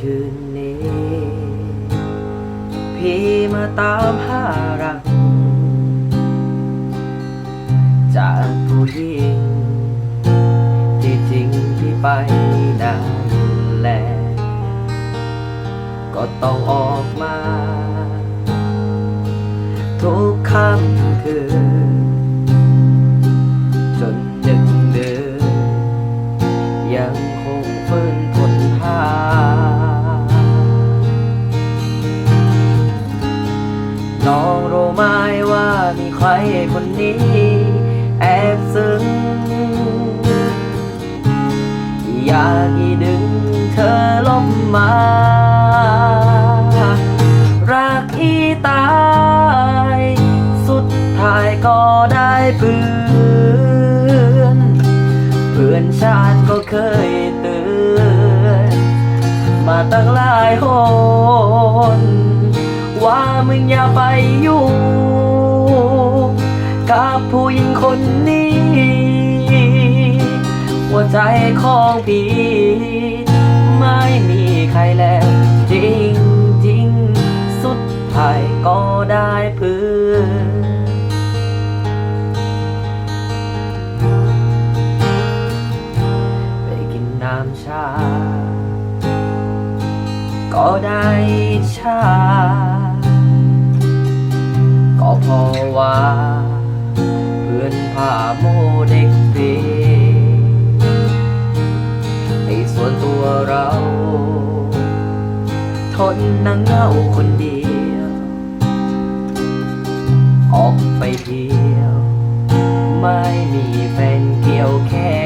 คืนนี้ พี่มาตามหารัก จากผู้หญิงที่จริงพี่ไปนานแล้วก็ต้องออกมา ทุกค่ำคืนจน ใครคนนี้ แอบซึ้งอยากให้ดึงเธอลบมา รักอีตาย สุดท้ายก็ได้เพื่อน เพื่อนชาติก็เคยเตือน มาตั้งหลายหนว่ามึงอย่าไปยุ่ง กับผู้หญิงคนนี้ หัวใจของพี่ ไม่มีใครแล้วจริงจริงสุดท้ายก็ได้เพื่อนไปกินน้ำชา ก็ได้ชา ก็เพราะว่า นั่งเหงาคนเดียว ออกไปเที่ยว ไม่มีแฟนเกี่ยวแค่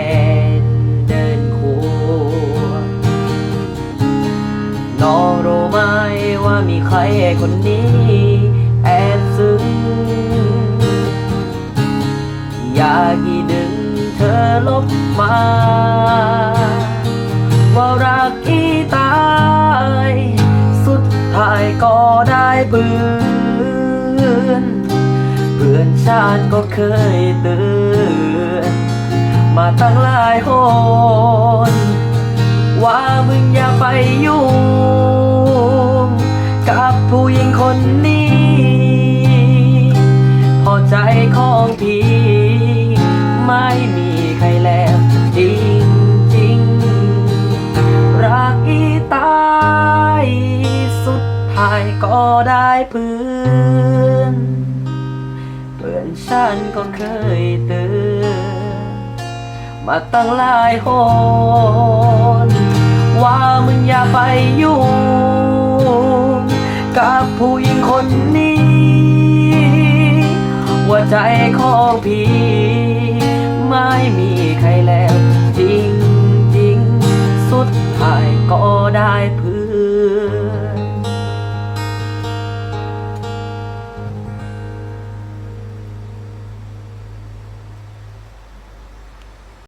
เดินควงน้องรู้ไหมว่ามีใครคนนี้ แอบซึ้งอยากให้ดึงเธอลบมา ว่ารักอีตาายก็ได้เบื่อนเพื่อนชาติก็เคยเตือนมาตั้งหลายหนว่ามึงอย่าไปยุ่งกับผู้หญิงคนนี้ พอใจของพี่ ได้เพื่อนเพื่อนฉันก็เคยเตือนมาตั้งหลายหนว่ามึงอย่าไปยุ่งกับผู้หญิงคนนี้หัวใจของพี่